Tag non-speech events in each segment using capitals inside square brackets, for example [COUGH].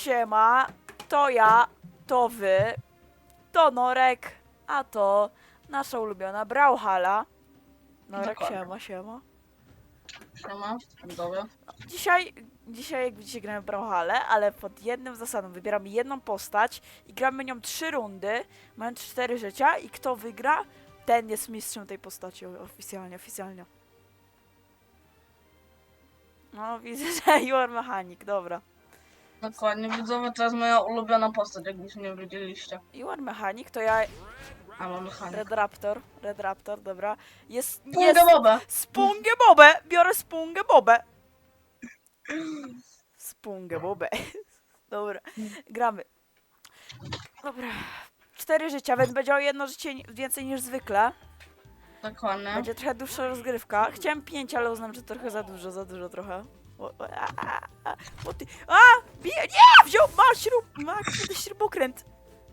siema, to ja, to wy, to Norek, a to nasza ulubiona Brawlhalla. Norek, Dokładnie. siema, siema. Siema, dobra. Dzisiaj, dzisiaj jak widzicie gramy w ale pod jednym zasadą wybieramy jedną postać i gramy nią trzy rundy, mając cztery życia i kto wygra, ten jest mistrzem tej postaci oficjalnie, oficjalnie. No widzę, [LAUGHS] że you are mechanic, dobra. Dokładnie, widzowie, to jest moja ulubiona postać, jakbyście nie wiedzieliście. You are mechanic, to ja A mam mechanik. Red Raptor, Red Raptor, dobra. Jest, jest Punga Boba! Spungę Bobę, biorę Spungę Bobę. Spungę Bobę. [LAUGHS] Dobra, gramy. Dobra. Cztery życia, więc będzie o jedno życie więcej niż zwykle. Dokładnie. Będzie trochę dłuższa rozgrywka. Chciałem pięć, ale uznam, że trochę za dużo, za dużo trochę. O, a, a, a, o ty, a, bije, nie, wziął, masz śrub, kiedyś śrubokręt.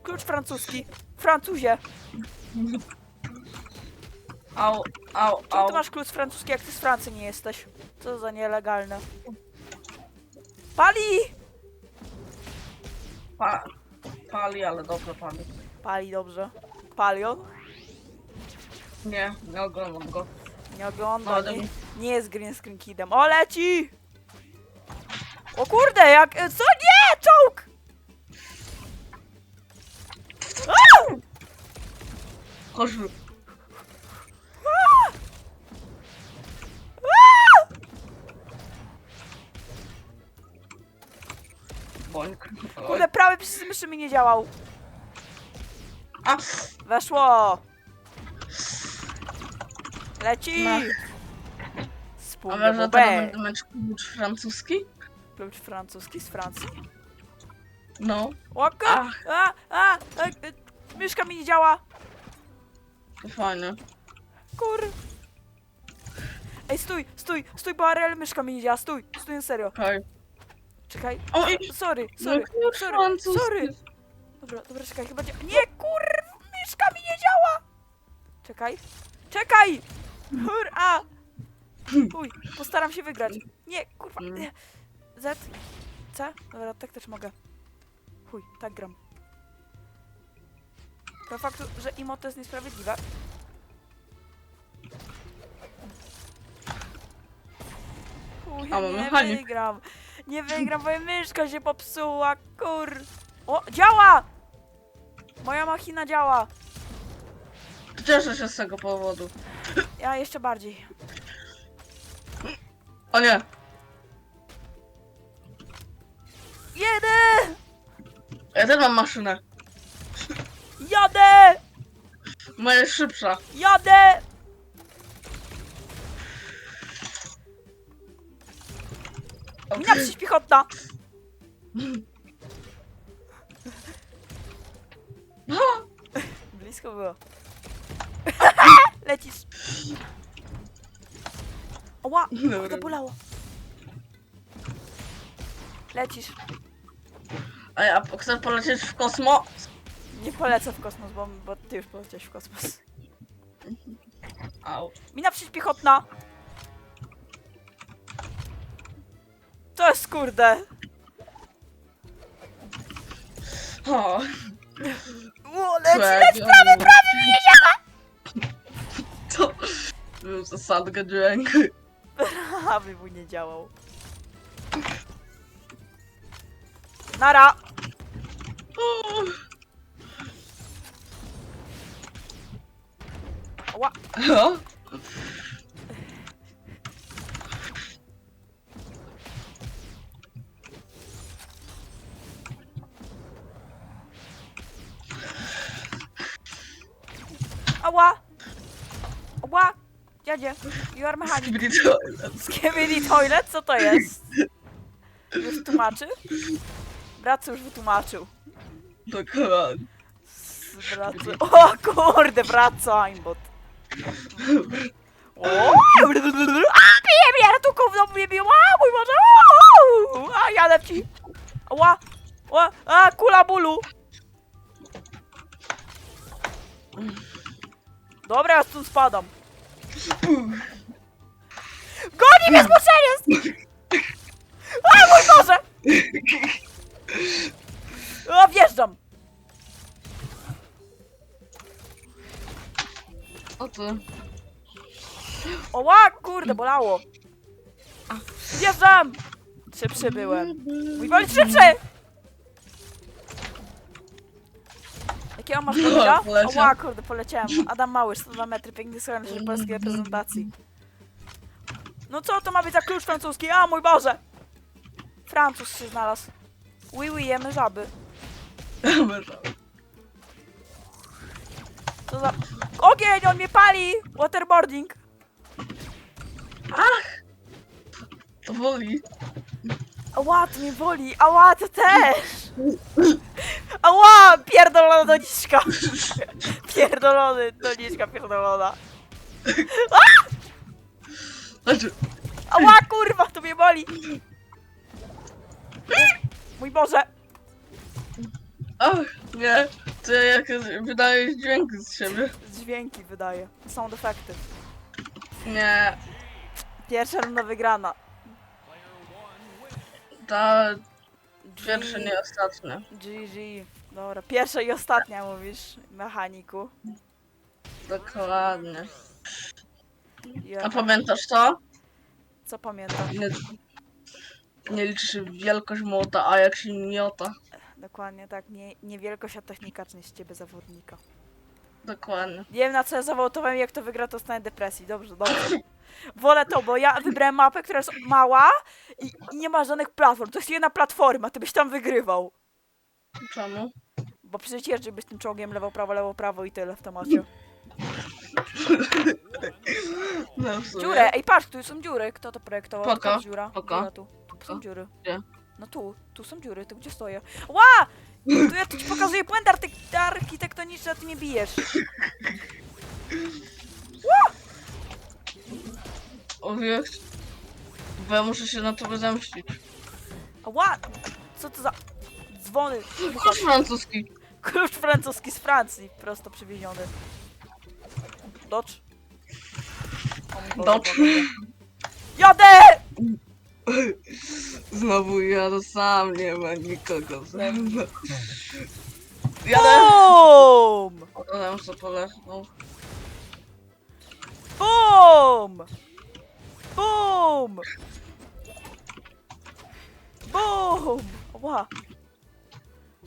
Klucz francuski, Francuzie. Au, au, Czemu au. ty masz klucz francuski, jak ty z Francji nie jesteś? Co za nielegalne. Pali! Pa pali, ale dobrze pali. Pali dobrze. Palion? Nie, nie oglądam go. Nie ogląda, Ale- nie, nie jest green screen kidem. O, leci! O kurde, jak... e, Co? Nie! Czołg! Au! Chodź. Bońk. Kurde, prawy przycisk myszy mi nie działał. A, Weszło! Leci! No. a Spójrz, wiesz, że teraz będę klucz francuski? Klucz francuski z Francji. No, Łaka! Ach. A, a, a, e, myszka mi nie działa. to fajnie. Kur... Ej, stój, stój, stój, bo Ariel myszka mi nie działa, stój, stój, na serio. Okej. Czekaj, O, i... sorry, No, sorry, klucz sorry, francuski. sorry. Dobra, dobra, czekaj, chyba dzia... Nie, kur... myszka mi nie działa. Czekaj, czekaj! Kur... A! Uj, postaram się wygrać. Nie, kurwa, Mm. nie. Z, C? Dobra, tak też mogę. Chuj, tak gram. Do faktu, że imo to jest niesprawiedliwe. Chuj, A, nie mechanik. wygram. Nie wygram, moja myszka się popsuła, kur... O, działa! Moja machina działa. Cieszę się z tego powodu. Ja jeszcze bardziej. O nie! Jedę! Ja też mam maszynę. Jadę! Moja jest szybsza. Jadę! Mina przyspiechotna! Blisko było. [LAUGHS] Lecisz. Dobra. to bolało. Lecisz. A ja chcę polecieć w kosmo. Nie polecę w kosmos, bo, bo ty już poleciałeś w kosmos. Au. Mina przyspiechotna! To jest kurde. O, O, leci, leci, prawie, prawie mi nie działa! to był zasadny dźwięk. [LAUGHS] Prawie mu nie działał. Nara! Ła, o. ała! Ała! Dziadzie, you are mechanic. Skibidi toilet. Skibidi toilet? Co to jest? Już tłumaczy? Brat już wytłumaczył. Dokładnie. Z. O kurde, brat co aimbot. O! A, bije mnie, ratunku, w domu mnie biją, a, mój Boże, o, a, jadę ci. Ła, ła, a, kula bólu. Dobra, ja tu spadam. Goni mnie zmuszenie! [LAUGHS] A, mój Boże! Ty. Oła, kurde, bolało. Zjeżdżam! Szybszy byłem. Mój boli szybszy! Jakiego masz [LAUGHS] poleciał. Oła, kurde, poleciałem. Adam Mały, 102 metry, piękny scenariusz polskiej reprezentacji. No co to ma być za klucz francuski? A, mój Boże! Francuz się znalazł. Oui, oui, jemy żaby. Co za... Ogień, on mnie pali! Waterboarding. To woli. Ała, to mnie boli. Ała, to też. [LAUGHS] Ała, pierdolona doniczka. [LAUGHS] Pierdolony doniczka pierdolona. Znaczy, Ała, kurwa, to mnie boli. Mój Boże. ach, nie. Ty jak wydajesz dźwięk z siebie. Dźwięki wydaje. Są defekty. Nie. Pierwsza runda wygrana. Ta pierwsze nie ostatnie. GG. Dobra, pierwsza i ostatnia mówisz, mechaniku. Dokładnie. Ja, A pamiętasz to? co pamiętam? Nie, nie liczy się wielkość młota, a jak się miota. Dokładnie tak. Nie, nie wielkość, a technika czyni z ciebie zawodnika. Dokładnie. Nie wiem na co ja zawodowałem, jak to wygra, to stanie depresji. Dobrze, dobrze. Wolę to, bo ja wybrałem mapę, która jest mała i, i nie ma żadnych platform. To jest jedna platforma, ty byś tam wygrywał. Czemu? Bo przecież jeździłbyś tym czołgiem lewo, prawo, lewo, prawo i tyle w temacie. No w sumie. Dziurę, ej patrz, tu są dziury. Kto to projektował? Poko, Taka dziura. poko. Dziura tu. Tu są dziury. Gdzie? No tu, tu są dziury, tu gdzie stoję. Ła! Tu ja tu ci pokazuję błędy artyk- architektoniczne, a ty mnie bijesz. O wiesz, bo ja muszę się na tobie zemścić. Ła! Co to za... Dzwony. Klucz francuski. Klucz francuski z Francji, prosto przywieziony. Dodge. O mój Boże, Dodge. Boże. Jadę! Znowu ja sam nie ma nikogo ze mną. Jadę! BOOM! Potem co polecą. BOOM! BOOM! BOOM! Ła!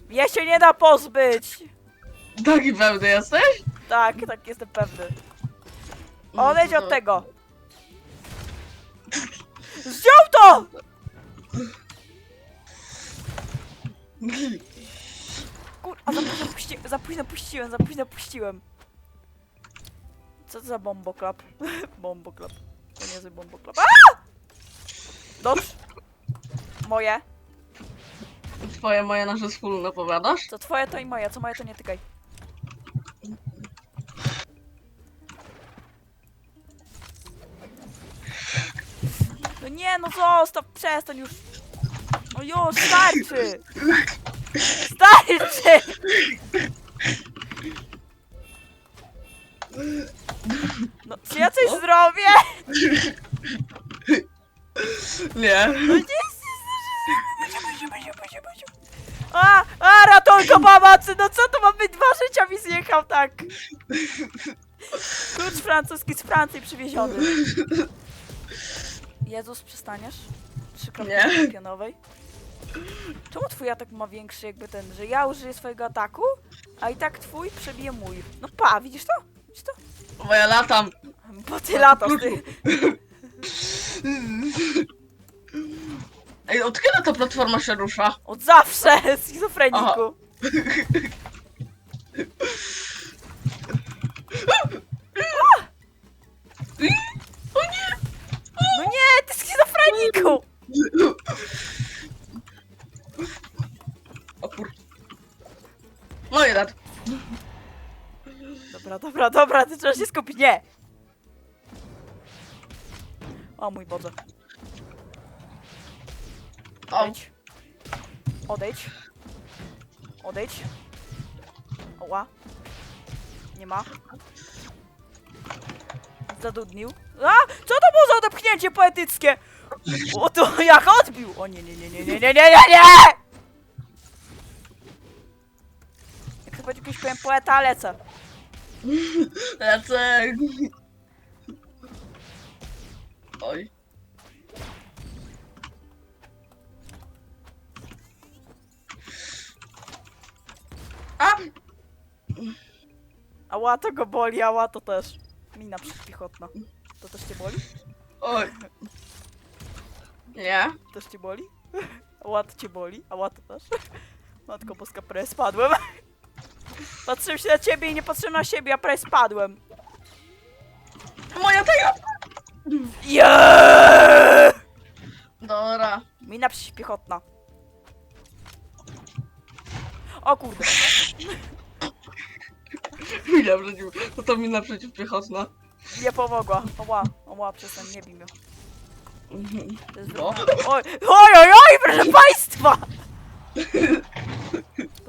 Mnie się nie da pozbyć! Taki pewny jesteś? Tak, tak, jestem pewny. No Odejdź to od tego! Zdjął to! Kur... A za późno, puści... za późno puściłem, za późno puściłem. Co to za bomboklap? [LAUGHS] bomboklap. To nie jest bomboklap. A! Dobrze. Moje. Twoje, moje, nasze wspólne powiadasz? Co twoje to i moje, co moje to nie tykaj. Nie, no zostaw, przestań już. No już, starczy! Starczy! No, czy ja coś zrobię? Nie. No nie, A, a, ratunku pomocy, no co to ma być? Dwa życia mi zjechał tak. Klucz francuski z Francji przywieziony. Jezus, przestaniesz? Trzy kropki Nie. pionowej. Czemu twój atak ma większy jakby ten, że ja użyję swojego ataku, a i tak twój przebije mój. No pa, widzisz to? Widzisz to? Bo ja latam. Bo ty latasz, ty. Ej, od kiedy ta platforma się rusza? Od zawsze, [LAUGHS] schizofreniku. O Dobra, dobra, ty trzeba się skupić, nie! O mój Boże. Odejdź. Odejdź. Odejdź. Oła. Nie ma. Zadudnił. A! Co to było za odepchnięcie poetyckie? O to [LAUGHS] jak odbił! O nie, nie, nie, nie, nie, nie, nie, nie, nie! Jak chyba jakiś powiem poeta, lecę. Lecę. Oj. A! Ała, to go boli, ała, to też. Mina przypichotna. To też cię boli? Oj. Nie? Też cię boli? [LAUGHS] Ała, to cię boli, ała, to też. [LAUGHS] Matko boska, prawie spadłem. [LAUGHS] Patrzyłem się na ciebie i nie patrzyłem na siebie, a prawie spadłem. Moja tego! Yeah! Dobra. Mina przypiechotna. O kurde. Że nie- to to mi naprzeciwpiechotna. Nie pomogła. Oła, oła, przestań, nie bij mnie. To jest No. oj, oj, oj, proszę państwa! [LAUGHS]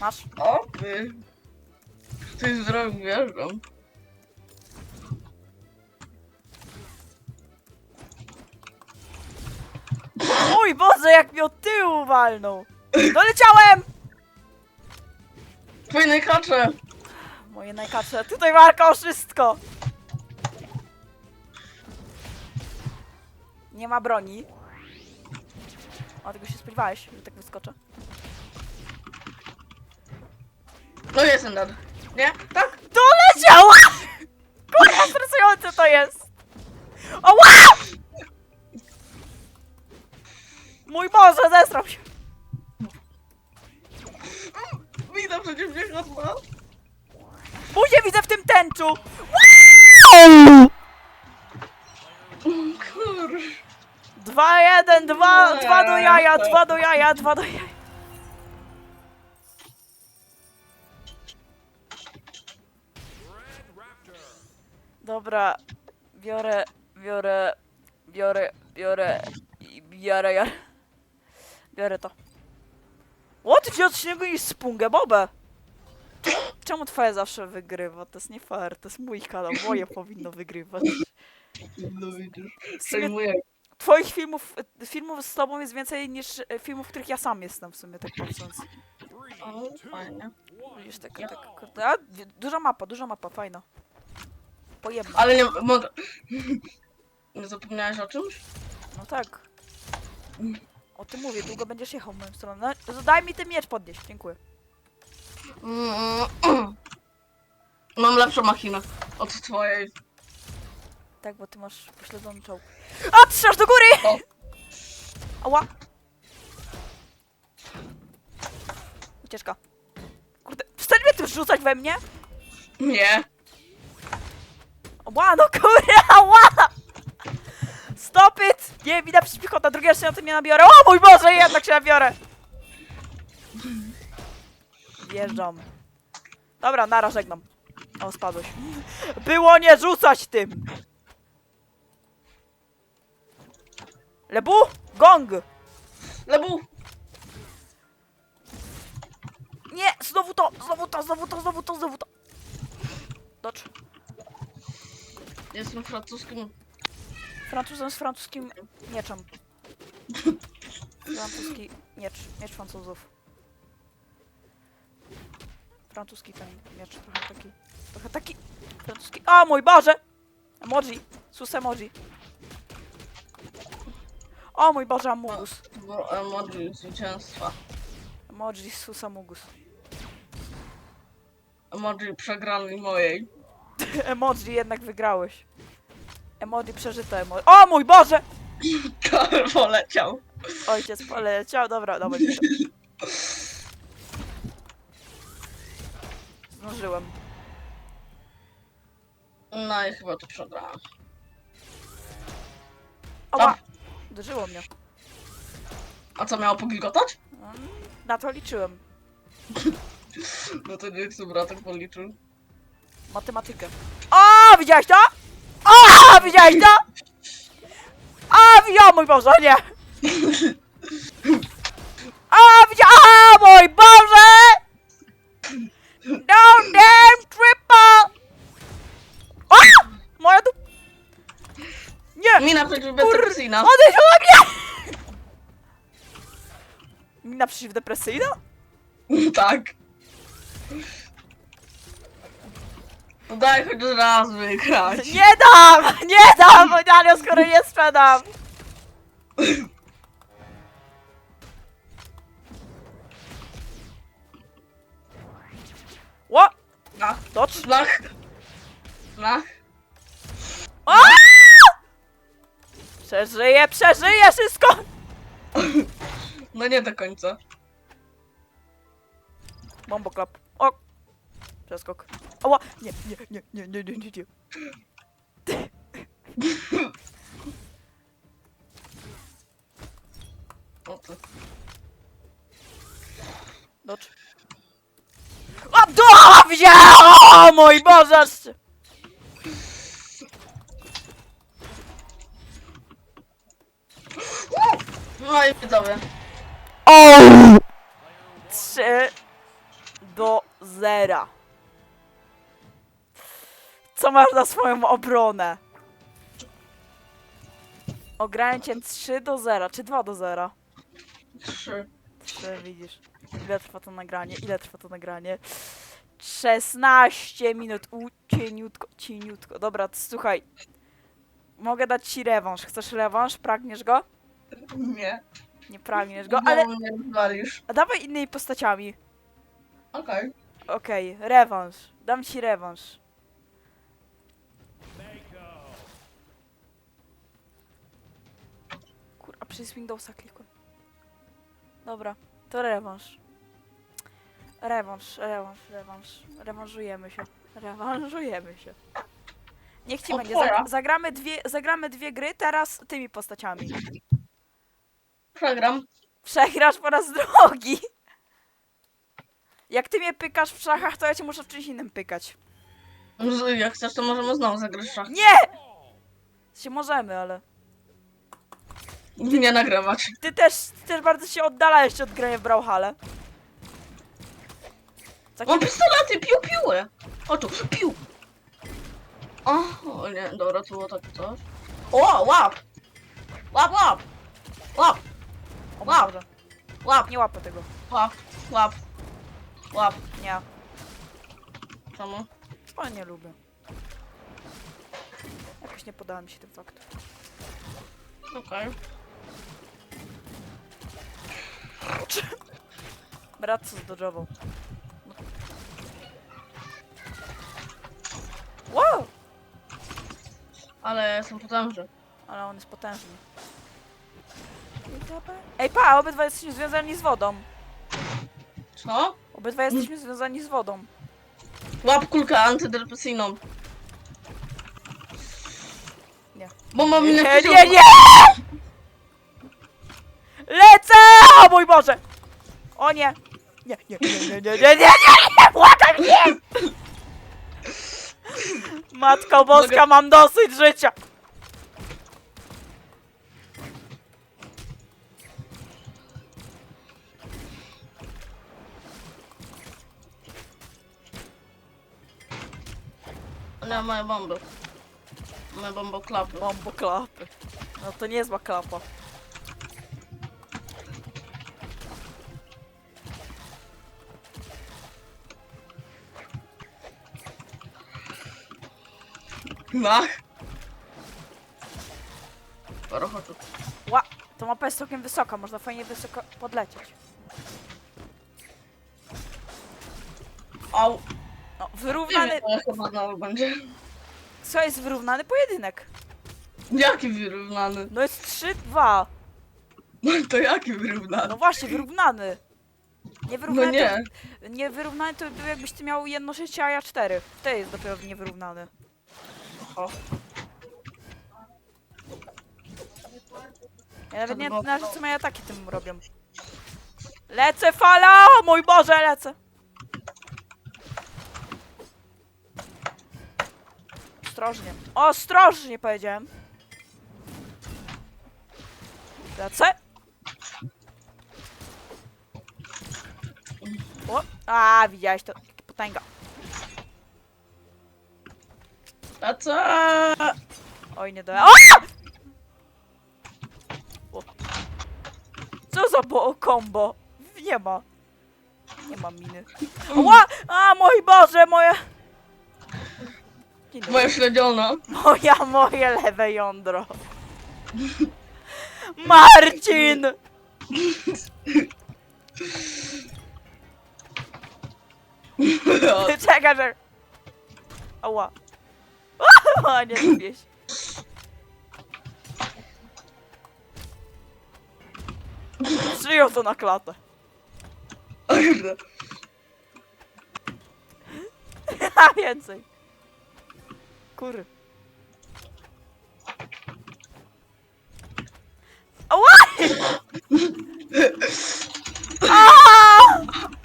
Masz. O, ty. Ty zdrowy wjeżdżam. Mój Boże, jak mi od tyłu walnął. Doleciałem! Twoje najkacze! Moje najkacze. Tutaj marka wszystko. Nie ma broni. O, tego się spodziewałeś, że tak wyskoczę. No jestem nad. Nie? Tak? Doleciała! [LAUGHS] Kurwa, stresujące to jest. Oła! Mój Boże, zesrał się. Mi naprzeciwpiechotna. Buzię widzę w tym tęczu. Kur... Dwa, jeden, dwa, dwa do jaja, dwa do jaja, dwa do jaja. Dobra, biorę, biorę, biorę, biorę i biorę, biorę, biorę to. O, ty wziął śniegu i spungę bobę. Czemu twoja zawsze wygrywa? To jest nie fair, to jest mój kanał, moje [LAUGHS] powinno wygrywać. No widzisz. Przejmuję. Twoich filmów, filmów z tobą jest więcej niż e, filmów, w których ja sam jestem w sumie, tak patrząc. O, fajnie. Widzisz, tak, tak, kurde, a, duża mapa, duża mapa, fajna. Ale nie mogę. [LAUGHS] Nie zapomniałeś o czymś? no tak. O tym mówię, długo będziesz jechał w moją stronę. No, daj mi ten miecz podnieść, dziękuję. Mm. Mam lepszą machinę od twojej. Tak, bo ty masz pośledzony czołg. A, trzymasz do góry! O. Ała. Ucieczka. Kurde, przestań mnie tu rzucać we mnie! Nie. Ła, no kurde, [LAUGHS] ła! Stop it! Nie, mi na przypichota, drugi raz się na tym nie nabiorę. O mój Boże, jednak się nabiorę! Wjeżdżam. Dobra, nara, żegnam. O, spadłeś. Było nie rzucać tym! Lebu? Gong! Lebu! Nie, znowu to, znowu to, znowu to, znowu to, znowu to. Dodge. Jestem francuskim. Francuzem z francuskim mieczem. Francuski miecz, miecz Francuzów. Francuski ten miecz, trochę taki, trochę taki, francuski, a mój Boże! Emoji, sus emoji. O mój Boże, amugus. Bo emoji zwycięstwa. Emoji, sus amugus. Emoji przegranej mojej. Emoji, jednak wygrałeś. Emoji przeżyte emoji. O mój Boże! [LAUGHS] Poleciał. Ojciec poleciał, dobra, dobra. Zdążyłem. No i chyba to przegrałem. Oła! Uderzyło mnie. A co miało pogilgotać? Mm, Na to liczyłem. [LAUGHS] No to niech sobie bratek policzył. Matematykę. O, widziałeś to? O, widziałeś to? A, widziałam, mój Boże, nie. A, widziałam, mój Boże! No damn triple! A! Moja tu... Nie! Mina przeciwdepresyjna. Odejdź ode mnie! Mina przeciwdepresyjna? Tak. No daj choć raz wygrać. Nie dam! Nie dam! Bo Dalio, skoro nie sprzedam! Ło! Lach, Docz! lach. Lach. A! Przeżyję, przeżyję wszystko! No nie do końca. Bomboklap. O! Przeskok. Ała! Nie, nie, nie, nie, nie, nie, nie, nie. O ty. Docz. A, do! Widziałem! O mój Boże! No i widzowie. O! Co masz na swoją obronę? Cię 3 do 0, czy 2 do 0? Trzy. 3, widzisz. Ile trwa to nagranie? Ile trwa to nagranie? 16 minut. U, cieniutko, cieniutko. Dobra, to słuchaj. Mogę dać ci rewanż. Chcesz rewanż? Pragniesz go? Nie. Nie pragniesz go, ale... Mnie rozwalisz. A dawaj innymi postaciami. Okej. Okej, rewanż. Dam ci rewanż. Kur... A przez Windowsa klikłem. Dobra, to rewanż. Rewanż, rewanż, rewanż. Rewanżujemy się. Rewanżujemy się. Niech ci będzie. zagramy, dwie, zagramy dwie gry teraz tymi postaciami. Przegram. Przegrasz po raz drugi. Jak ty mnie pykasz w szachach, to ja cię muszę w czymś innym pykać. No, Jak chcesz, to możemy znowu zagrać w szach. Nie! Się możemy, ale. Nie nagrywać. Ty też, ty też bardzo się oddalałeś od grania w Brawlhalla. Taki... Mam pistolety, pił, piły. O tu, pił. O, o nie, dobra, to było takie coś. O, łap. Łap, łap. Łap, O Wow. Boże. łap, Nie łapę tego. łap, łap. Łap. Nie. Czemu? O, nie lubię. Jakoś nie podała mi się ten fakt. Okej. Brat co zdodżował. Wow! Ale jestem potężny. Ale on jest potężny. Ej, pa, obydwa jesteśmy związani z wodą. Co? Obydwa jesteśmy związani z wodą. Łap kulkę antydepresyjną. Nie. Bo mam Nie, nie, nie! Lecę! O mój Boże! O nie! Nie, nie, nie, nie, nie, nie, nie, nie, nie! Płakaj mnie! Matko Boska, mam dosyć życia! Nie, moje bomby. Moje bomboklapy. Bombo klapy. No to niezła klapa. Mach. Parochoczu. Ła! To mapa jest całkiem wysoka, można fajnie wysoko podlecieć. Au. No, Nie wyrównany... wiem, to chyba znowu będzie. Co jest wyrównany pojedynek? Jaki wyrównany? No jest 3-2. No to jaki wyrównany? No właśnie, wyrównany. No Niewyrównany nie. To, niewyrównany to by był jakbyś ty miał jedno życie, a ja cztery. To jest dopiero niewyrównany. O. Ja nawet nie na co moje ataki tym robią. Lecę fala! O mój Boże, lecę! Ostrożnie. Ostrożnie powiedziałem. Lecę. O, a widziałeś to. Potęga. A co? Oj, nie. O! o! Co za bo kombo? Nie ma. Nie mam miny. Ła! A, mój Boże, moje... Dzień dobry. Moja śledziona. Moja, moje lewe jądro. Marcin! [LAUGHS] Czekaj, że... Ała. [LAUGHS] O, nie lubię się. Przyjął to na klatę. O kurde. [LAUGHS] A więcej. Kury. Ała! Aaaa! [LAUGHS]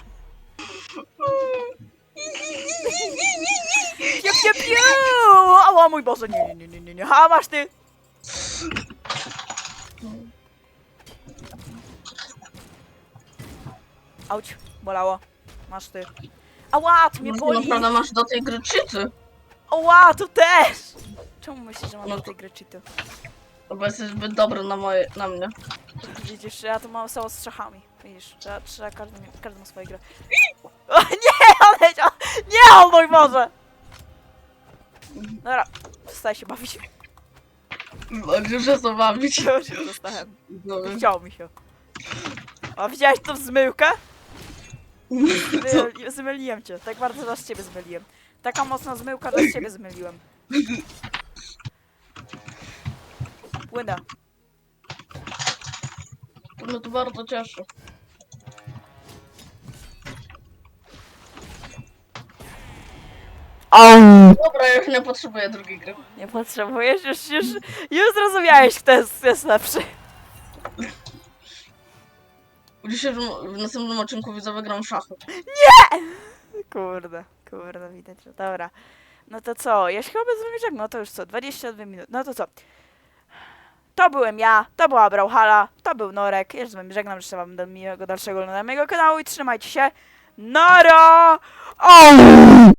Piu, piu, piu! Ała, mój Boże, nie, nie, nie, nie, nie, nie. A, masz ty! Auć, bolało. Masz ty. Ała, to mnie Może boli. naprawdę masz do tej gry cheaty. Ała, tu też! Czemu myślisz, że mam No no to- tej gry cheaty? Bo jesteś zbyt dobry na moje, na mnie. Widzisz, ja tu mam samo z strzechami. Widzisz, trzeba, trzeba każdy, każdy ma swoje gry. [LAUGHS] O, nie, on leciał! Nie, o mój Boże! Dobra, przestań się bawić. Mogę przestał bawić. Już się dostałem. Dobra. Chciało mi się. O, widziałeś tą zmyłkę? [LAUGHS] Zmy, zmyliłem cię. Tak bardzo też ciebie zmyliłem. Taka mocna zmyłka, że ciebie zmyliłem. Płynę. No to bardzo cieszę. Dobra, ja już nie potrzebuję drugiej gry. Nie potrzebujesz, już, już, już zrozumiałeś, kto jest, jest lepszy. W dzisiejszym, w następnym odcinku widzowie gram w szachy. Kurde, kurde, widać, że dobra. No to co, jeśli chyba z wami żegnam, no to już co, 22 minuty, no to co. To byłem ja, to była Brawlhalla, to był Norek, ja się z wami żegnam, życzę wam do miłego dalszego oglądania mojego kanału i trzymajcie się. Nara! Au!